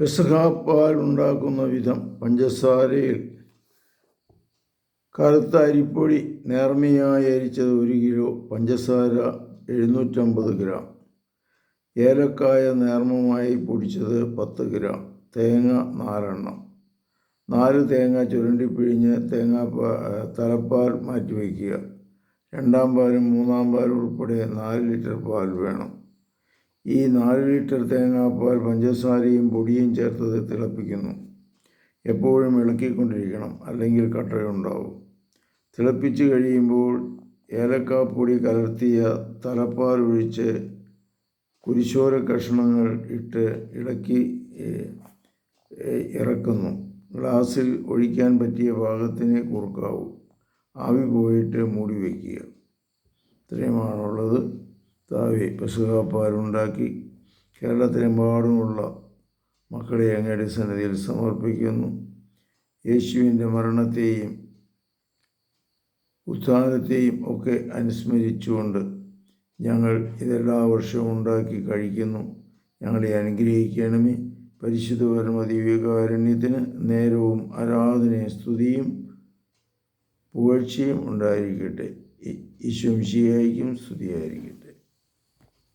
പെസഹാപ്പാൽ ഉണ്ടാക്കുന്ന വിധം പഞ്ചസാരയിൽ കറുത്ത അരിപ്പൊടി നേർമയായി അരിച്ചത് ഒരു കിലോ പഞ്ചസാര എഴുന്നൂറ്റമ്പത് ഗ്രാം. ഏലക്കായ നേർമമായി പൊടിച്ചത് പത്ത് ഗ്രാം തേങ്ങ നാലെണ്ണം. നാല് തേങ്ങ ചുരണ്ടിപ്പിഴിഞ്ഞ് തേങ്ങാ തലപ്പാൽ മാറ്റിവെക്കുക. രണ്ടാം പാലും മൂന്നാം പാലും ഉൾപ്പെടെ നാല് ലിറ്റർ പാൽ വേണം. ഈ നാല് ലിറ്റർ തേങ്ങാപ്പാൽ പഞ്ചസാരയും പൊടിയും ചേർത്തത് തിളപ്പിക്കുന്നു. എപ്പോഴും ഇളക്കിക്കൊണ്ടിരിക്കണം അല്ലെങ്കിൽ കട്ടയുണ്ടാവും. തിളപ്പിച്ച് കഴിയുമ്പോൾ ഏലക്കാപ്പൊടി കലർത്തിയ തലപ്പാൽ ഒഴിച്ച് കുരിശോര കഷ്ണങ്ങൾ ഇട്ട് ഇളക്കി ഇറക്കുന്നു. ഗ്ലാസ്സിൽ ഒഴിക്കാൻ പറ്റിയ ഭാഗത്തിന് കുറുക്കാവും. ആവി പോയിട്ട് മൂടി വയ്ക്കുക. ഇത്രയുമാണുള്ളത്. താവി പെസഹാപ്പാലുണ്ടാക്കി കേരളത്തിലെമ്പാടുമുള്ള മക്കളെ അങ്ങയുടെ സന്നിധിയിൽ സമർപ്പിക്കുന്നു. യേശുവിന്റെ മരണത്തെയും ഉത്ഥാനത്തെയും ഒക്കെ അനുസ്മരിച്ചുകൊണ്ട് ഞങ്ങൾ ഇതെല്ലാ വർഷവും ഉണ്ടാക്കി കഴിക്കുന്നു. ഞങ്ങളെ അനുഗ്രഹിക്കണമേ. പരിശുദ്ധ പരമദിവ്യകാരുണ്യത്തിന് നേരവും ആരാധനയും സ്തുതിയും പുകഴ്ചയും ഉണ്ടായിരിക്കട്ടെ. ഈശ്വംശിയായിരിക്കും സ്തുതിയായിരിക്കട്ടെ.